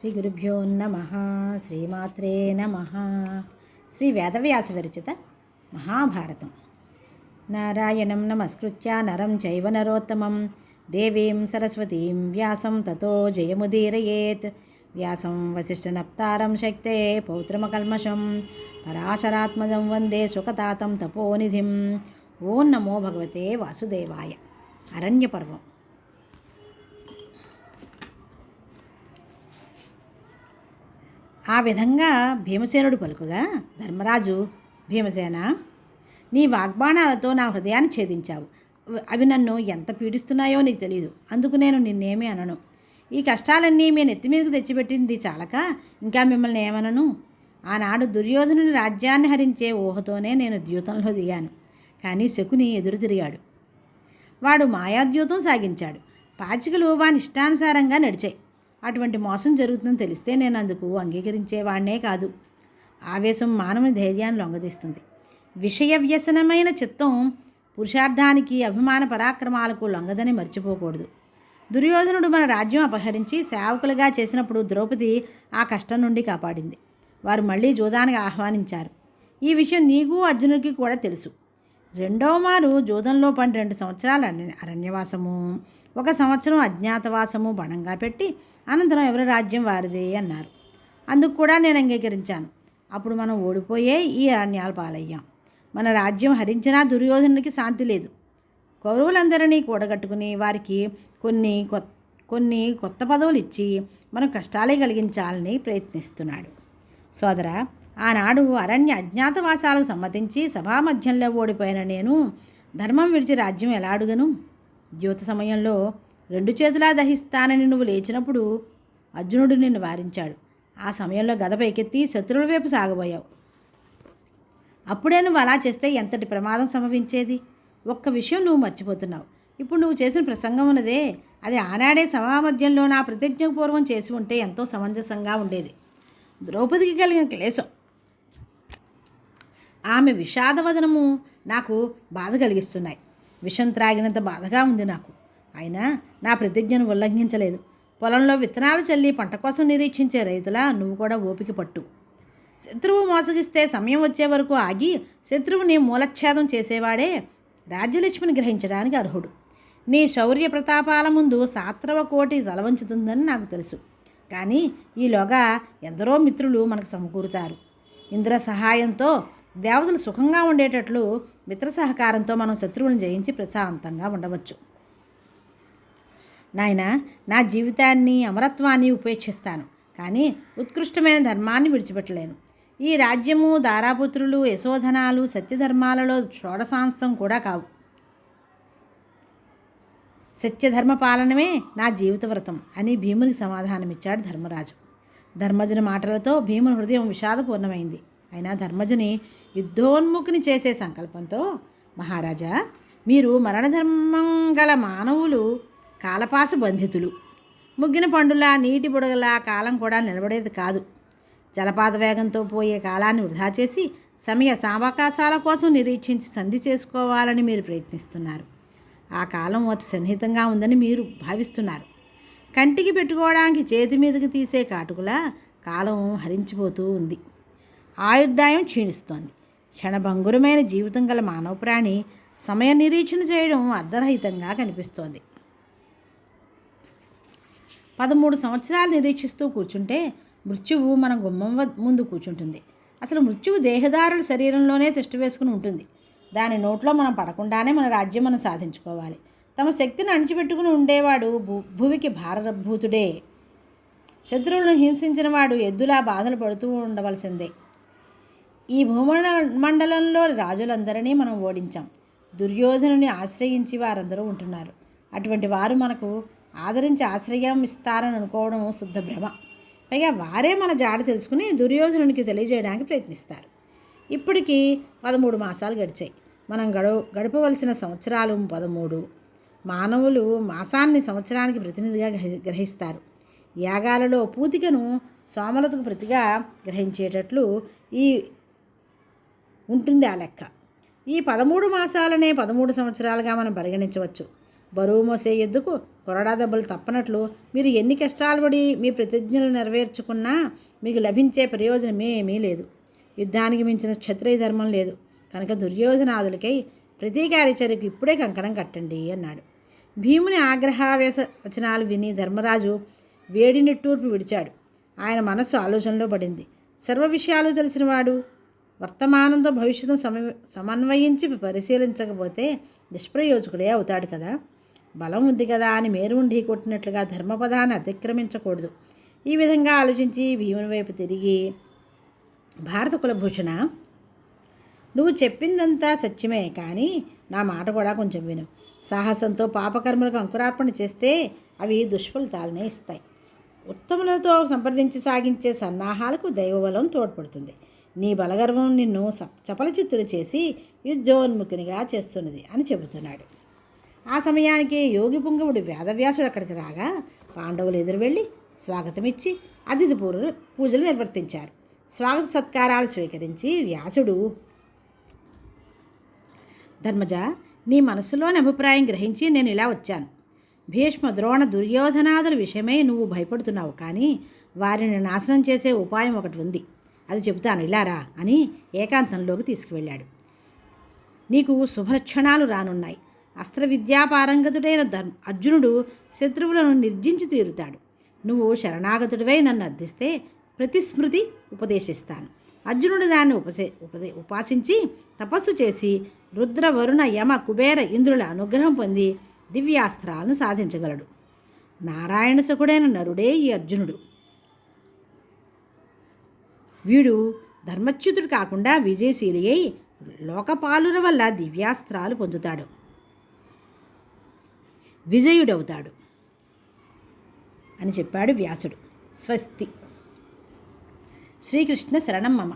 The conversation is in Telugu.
శ్రీ గురుభ్యో నమ శ్రీమాత్రే నమ. శ్రీ వేదవ్యాస విరచిత మహాభారతం. నారాయణం నమస్కృత్య నరం చైవ నరోత్తమం. దేవీం సరస్వతీం వ్యాసం తతో జయముదీరయేత్. వ్యాసం వసిష్ఠనప్తారం శక్తే పౌత్రమకల్మషం. పరాశరాత్మజం వందే సుఖతాతం తపోనిధిం. ఓం నమో భగవతే వాసుదేవాయ. అరణ్యపర్వం. ఆ విధంగా భీమసేనుడు పలుకుగా ధర్మరాజు భీమసేన నీ వాగ్బాణాలతో నా హృదయాన్ని ఛేదించావు. అవి నన్ను ఎంత పీడిస్తున్నాయో నీకు తెలియదు అందుకు నేను నిన్నేమీ అనను. ఈ కష్టాలన్నీ మీ నెత్తి మీదకు తెచ్చిపెట్టింది చాలక ఇంకా మిమ్మల్ని ఏమనను? ఆనాడు దుర్యోధనుని రాజ్యాన్ని హరించే ఊహతోనే నేను ద్యూతంలో దిగాను. కానీ శకుని ఎదురు తిరిగాడు. వాడు మాయాద్యూతం సాగించాడు. పాచికలు వాని ఇష్టానుసారంగా నడిచాయి. అటువంటి మోసం జరుగుతుందని తెలిస్తే నేను అందుకు అంగీకరించేవాడినే కాదు. ఆవేశం మానవుని ధైర్యాన్ని లొంగదీస్తుంది. విషయ వ్యసనమైన చిత్తం పురుషార్థానికి అభిమాన పరాక్రమాలకు లొంగదని మర్చిపోకూడదు. దుర్యోధనుడు మన రాజ్యం అపహరించి సేవకులుగా చేసినప్పుడు ద్రౌపది ఆ కష్టం నుండి కాపాడింది. వారు మళ్ళీ జూదానికి ఆహ్వానించారు. ఈ విషయం నీకు అర్జునుడికి కూడా తెలుసు. రెండవ మారు జూదంలో పన్నెండు సంవత్సరాల అరణ్యవాసము. ఒక సంవత్సరం అజ్ఞాతవాసము బణంగా పెట్టి అనంతరం ఎవరి రాజ్యం వారిదే అన్నారు. అందుకు కూడా నేను అంగీకరించాను. అప్పుడు మనం ఓడిపోయే ఈ అరణ్యాలు పాలయ్యాం. మన రాజ్యం హరించినా దుర్యోధనుడికి శాంతి లేదు. కౌరవులందరినీ కూడగట్టుకుని వారికి కొన్ని కొత్త కొన్ని కొత్త పదవులు ఇచ్చి మనం కష్టాలే కలిగించాలని ప్రయత్నిస్తున్నాడు. సోదర ఆనాడు అరణ్య అజ్ఞాతవాసాలకు సమ్మతించి సభామధ్యంలో ఓడిపోయిన నేను ధర్మం విడిచి రాజ్యం ఎలా అడుగను? ద్యోత సమయంలో రెండు చేతులా దహిస్తానని నువ్వు లేచినప్పుడు అర్జునుడు నిన్ను వారించాడు. ఆ సమయంలో గద పైకెత్తి శత్రువుల వైపు సాగబోయావు. అప్పుడే నువ్వు అలా చేస్తే ఎంతటి ప్రమాదం సంభవించేది? ఒక్క విషయం నువ్వు మర్చిపోతున్నావు. ఇప్పుడు నువ్వు చేసిన ప్రసంగం ఉన్నదే అది ఆనాడే సమామధ్యంలో నా ప్రతిజ్ఞపూర్వం చేసి ఉంటే ఎంతో సమంజసంగా ఉండేది. ద్రౌపదికి కలిగిన క్లేశం. ఆమె విషాదవదనము నాకు బాధ కలిగిస్తున్నాయి. విషం త్రాగినంత బాధగా ఉంది నాకు. అయినా నా ప్రతిజ్ఞను ఉల్లంఘించలేదు. పొలంలో విత్తనాలు చల్లి పంట కోసం నిరీక్షించే రైతులా నువ్వు కూడా ఓపిక పట్టు. శత్రువు మోసగిస్తే సమయం వచ్చే వరకు ఆగి శత్రువుని మూలఛేదం చేసేవాడే రాజ్యలక్ష్మిని గ్రహించడానికి అర్హుడు. నీ శౌర్య ప్రతాపాల ముందు సాత్రవ కోటి తలవంచుతుందని నాకు తెలుసు. కానీ ఈలోగా ఎందరో మిత్రులు మనకు సమకూరుతారు. ఇంద్ర సహాయంతో దేవతలు సుఖంగా ఉండేటట్లు మిత్ర సహకారంతో మనం శత్రువులను జయించి ప్రశాంతంగా ఉండవచ్చు. నాయన నా జీవితాన్ని అమరత్వాన్ని ఉపేక్షిస్తాను కానీ ఉత్కృష్టమైన ధర్మాన్ని విడిచిపెట్టలేను. ఈ రాజ్యము దారాపుత్రులు యశోధనాలు సత్యధర్మాలలో షోడశాంశం కూడా కావు. సత్యధర్మ పాలనమే నా జీవిత వ్రతం అని భీమునికి సమాధానమిచ్చాడు ధర్మరాజు. ధర్మజుని మాటలతో భీముని హృదయం విషాదపూర్ణమైంది. అయినా ధర్మజుని యుద్ధోన్ముఖిని చేసే సంకల్పంతో మహారాజా మీరు మరణధర్మం గల మానవులు కాలపాసు బంధితులు. ముగ్గిన పండులా నీటి బుడగలా కాలం కూడా నిలబడేది కాదు. జలపాత వేగంతో పోయే కాలాన్ని వృధా చేసి సమయ సావకాశాల కోసం నిరీక్షించి సంధి చేసుకోవాలని మీరు ప్రయత్నిస్తున్నారు. ఆ కాలం అతి సన్నిహితంగా ఉందని మీరు భావిస్తున్నారు. కంటికి పెట్టుకోవడానికి చేతి మీదకి తీసే కాటుకులా కాలం హరించిపోతూ ఉంది. ఆయుర్దాయం క్షీణిస్తోంది. క్షణభంగురమైన జీవితం గల మానవ ప్రాణి సమయ నిరీక్షణ చేయడం అర్ధరహితంగా కనిపిస్తోంది. పదమూడు సంవత్సరాలు నిరీక్షిస్తూ కూర్చుంటే మృత్యువు మన గుమ్మం ముందు కూర్చుంటుంది. అసలు మృత్యువు దేహదారుల శరీరంలోనే తిష్ట వేసుకుని ఉంటుంది. దాని నోట్లో మనం పడకుండానే మన రాజ్యం మనం సాధించుకోవాలి. తమ శక్తిని అణిచిపెట్టుకుని ఉండేవాడు భూ భువికి భారభూతుడే శత్రువులను హింసించిన వాడు ఎద్దులా బాధలు పడుతూ ఉండవలసిందే. ఈ భూమండ మండలంలో రాజులందరినీ మనం ఓడించాం. దుర్యోధనుని ఆశ్రయించి వారందరూ ఉంటున్నారు. అటువంటి వారు మనకు ఆదరించి ఆశ్రయం ఇస్తారని అనుకోవడం శుద్ధ భ్రమ. పైగా వారే మన జాడ తెలుసుకుని దుర్యోధనునికి తెలియజేయడానికి ప్రయత్నిస్తారు. ఇప్పటికీ పదమూడు మాసాలు గడిచాయి. మనం గడ గడపవలసిన సంవత్సరాలు పదమూడు. మానవులు మాసాన్ని సంవత్సరానికి ప్రతినిధిగా గ్రహి- గ్రహిస్తారు. యాగాలలో పూతికను సోమలతకు ప్రతిగా గ్రహించేటట్లు ఈ ఉంటుంది ఆ లెక్క. ఈ పదమూడు మాసాలనే పదమూడు సంవత్సరాలుగా మనం పరిగణించవచ్చు. బరువు మోసే ఎద్దుకు కొరడా దెబ్బలు తప్పనట్లు మీరు ఎన్ని కష్టాలు పడి మీ ప్రతిజ్ఞలు నెరవేర్చుకున్నా మీకు లభించే ప్రయోజనం ఏమీ లేదు. యుద్ధానికి మించిన క్షత్రియ ధర్మం లేదు. కనుక దుర్యోధనాదులకై ప్రతీకారి చర్యకు ఇప్పుడే కంకణం కట్టండి అన్నాడు. భీముని ఆగ్రహావేశ వచనాలు విని ధర్మరాజు వేడిని టూర్పు విడిచాడు. ఆయన మనస్సు ఆలోచనలో పడింది. సర్వ విషయాలు తెలిసినవాడు వర్తమానంతో భవిష్యత్తును సమ సమన్వయించి పరిశీలించకపోతే నిష్ప్రయోజకుడే అవుతాడు కదా. బలం ఉంది కదా అని మేరుండి కొట్టినట్లుగా ధర్మపదాన్ని అతిక్రమించకూడదు. ఈ విధంగా ఆలోచించి భీముని వైపు తిరిగి భారత కులభూషణ నువ్వు చెప్పిందంతా సత్యమే కానీ నా మాట కూడా కొంచెం విను. సాహసంతో పాపకర్మలకు అంకురార్పణ చేస్తే అవి దుష్ఫలితాలనే ఇస్తాయి. ఉత్తములతో సంప్రదించి సాగించే సన్నాహాలకు దైవబలం తోడ్పడుతుంది. నీ బలగర్వం నిన్ను చపలచిత్తులు చేసి యుద్ధోన్ముఖునిగా చేస్తున్నది అని చెబుతున్నాడు. ఆ సమయానికి యోగి పుంగవుడు వేదవ్యాసుడు అక్కడికి రాగా పాండవులు ఎదురు వెళ్ళి స్వాగతమిచ్చి అతిథి పూర్వ పూజలు నిర్వర్తించారు. స్వాగత సత్కారాలు స్వీకరించి వ్యాసుడు ధర్మజ నీ మనసులోని అభిప్రాయం గ్రహించి నేను ఇలా వచ్చాను. భీష్మ ద్రోణ దుర్యోధనాదుల విషయమై నువ్వు భయపడుతున్నావు కానీ వారిని నాశనం చేసే ఉపాయం ఒకటి ఉంది. అది చెబుతాను ఇలారా అని ఏకాంతంలోకి తీసుకువెళ్ళాడు. నీకు శుభలక్షణాలు రానున్నాయి. అస్త్ర విద్యాపారంగతుడైన ధర్మ అర్జునుడు శత్రువులను నిర్జించి తీరుతాడు. నువ్వు శరణాగతుడివై నన్ను అర్థిస్తే ప్రతిస్మృతి ఉపదేశిస్తాను. అర్జునుడు దాన్ని ఉపసే ఉపదే ఉపాసించి తపస్సు చేసి రుద్ర వరుణ యమ కుబేర ఇంద్రుల అనుగ్రహం పొంది దివ్యాస్త్రాలను సాధించగలడు. నారాయణ సుకుడైన నరుడే ఈ అర్జునుడు. వీడు ధర్మచ్యుతుడు కాకుండా విజయశీలి అయి లోకపాలుల వల్ల దివ్యాస్త్రాలు పొందుతాడు. విజయుడవుతాడు అని చెప్పాడు వ్యాసుడు. స్వస్తి. శ్రీకృష్ణ శరణం మమ.